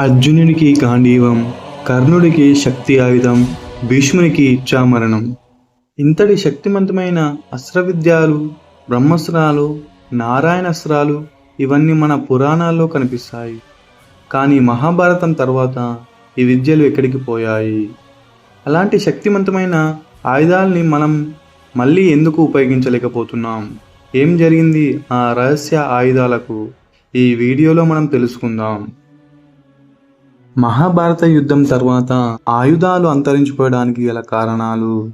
అర్జునునికి గాంధీవం కర్ణుడికి శక్తి ఆయుధం భీష్మునికి ఇచ్చామరణం ఇంతటి శక్తివంతమైన అస్త్ర విద్యాలు నారాయణస్త్రాలు ఇవన్నీ మన పురాణాల్లో కనిపిస్తాయి. కానీ మహాభారతం తర్వాత ఈ విద్యలు ఎక్కడికి పోయాయి? అలాంటి శక్తివంతమైన ఆయుధాలని మనం మళ్ళీ ఎందుకు ఉపయోగించలేకపోతున్నాం? ఏం జరిగింది ఆ రహస్య ఆయుధాలకు? ఈ వీడియోలో మనం తెలుసుకుందాం. మహాభారత యుద్ధం తర్వాత ఆయుధాలు అంతరించిపోయడానికి గల కారణాలు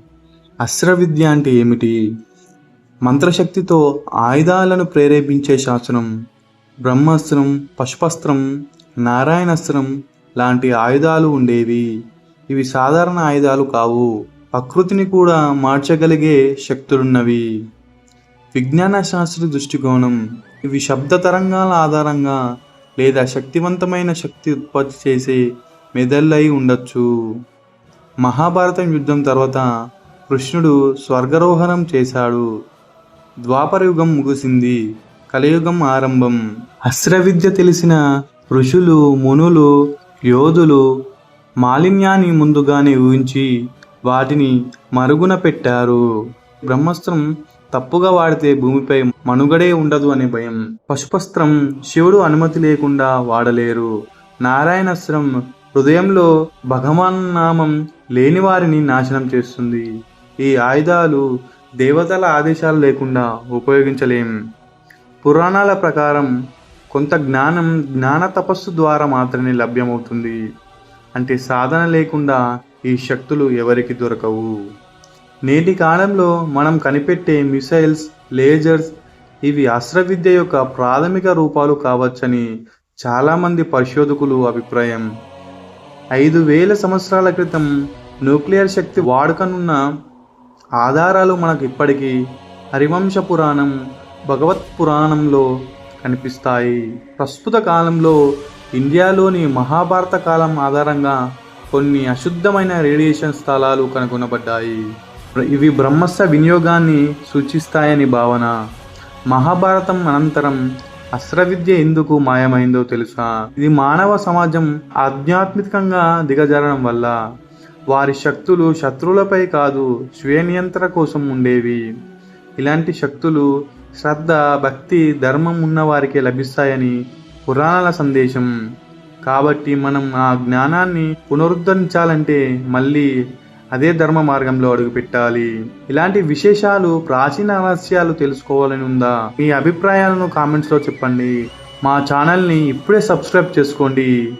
అస్త్ర విద్య అంటే ఏమిటి? మంత్రశక్తితో ఆయుధాలను ప్రేరేపించే శాస్త్రం బ్రహ్మాస్త్రం పశుపస్త్రం నారాయణాస్త్రం లాంటి ఆయుధాలు ఉండేవి. ఇవి సాధారణ ఆయుధాలు కావు. ప్రకృతిని కూడా మార్చగలిగే శక్తులున్నవి. విజ్ఞాన శాస్త్ర దృష్టికోణం ఇవి శబ్ద తరంగాల ఆధారంగా లేదా శక్తివంతమైన శక్తి ఉత్పత్తి చేసే మెదళ్ళై ఉండొచ్చు. మహాభారతం యుద్ధం తర్వాత కృష్ణుడు స్వర్గరోహణం చేశాడు. ద్వాపర యుగం ముగిసింది. కలియుగం ఆరంభం. అస్త్రవిద్య తెలిసిన ఋషులు మునులు యోధులు మాలిన్యాన్ని ముందుగానే ఊహించి వాటిని మరుగున పెట్టారు. బ్రహ్మాస్త్రం తప్పుగా వాడితే భూమిపై మనుగడే ఉండదు అనే భయం. పశుపస్త్రం శివుడు అనుమతి లేకుండా వాడలేరు. నారాయణస్త్రం హృదయంలో భగవాన్ నామం లేని వారిని నాశనం చేస్తుంది. ఈ ఆయుధాలు దేవతల ఆదేశాలు లేకుండా ఉపయోగించలేం. పురాణాల ప్రకారం కొంత జ్ఞానం జ్ఞాన తపస్సు ద్వారా మాత్రమే లభ్యమవుతుంది. అంటే సాధన లేకుండా ఈ శక్తులు ఎవరికి దొరకవు. నేటి కాలంలో మనం కనిపెట్టే మిసైల్స్ లేజర్స్ ఇవి అస్త్ర విద్య యొక్క ప్రాథమిక రూపాలు కావచ్చని చాలామంది పరిశోధకులు అభిప్రాయం. ఐదు వేల సంవత్సరాల క్రితం న్యూక్లియర్ శక్తి వాడుకనున్న ఆధారాలు మనకు ఇప్పటికీ హరివంశ పురాణం భగవత్ పురాణంలో కనిపిస్తాయి. ప్రస్తుత కాలంలో ఇండియాలోని మహాభారత కాలం ఆధారంగా కొన్ని అశుద్ధమైన రేడియేషన్ స్థలాలు కనుగొనబడ్డాయి. ఇవి బ్రహ్మస్త్ర వినియోగాన్ని సూచిస్తాయని భావన. మహాభారతం అనంతరం అస్త్ర విద్య ఎందుకు మాయమైందో తెలుసా? ఇది మానవ సమాజం ఆధ్యాత్మికంగా దిగజారడం వల్ల. వారి శక్తులు శత్రువులపై కాదు స్వీయ నియంత్రణ కోసం ఉండేవి. ఇలాంటి శక్తులు శ్రద్ధ భక్తి ధర్మం ఉన్న వారికి లభిస్తాయని పురాణాల సందేశం. కాబట్టి మనం ఆ జ్ఞానాన్ని పునరుద్ధరించాలంటే మళ్ళీ అదే ధర్మ మార్గంలో అడుగుపెట్టాలి ఇలాంటి విశేషాలు ప్రాచీన రహస్యాలు తెలుసుకోవాలని ఉందా? మీ అభిప్రాయాలను కామెంట్స్లో చెప్పండి. మా ఛానల్ని ఇప్పుడే సబ్స్క్రైబ్ చేసుకోండి.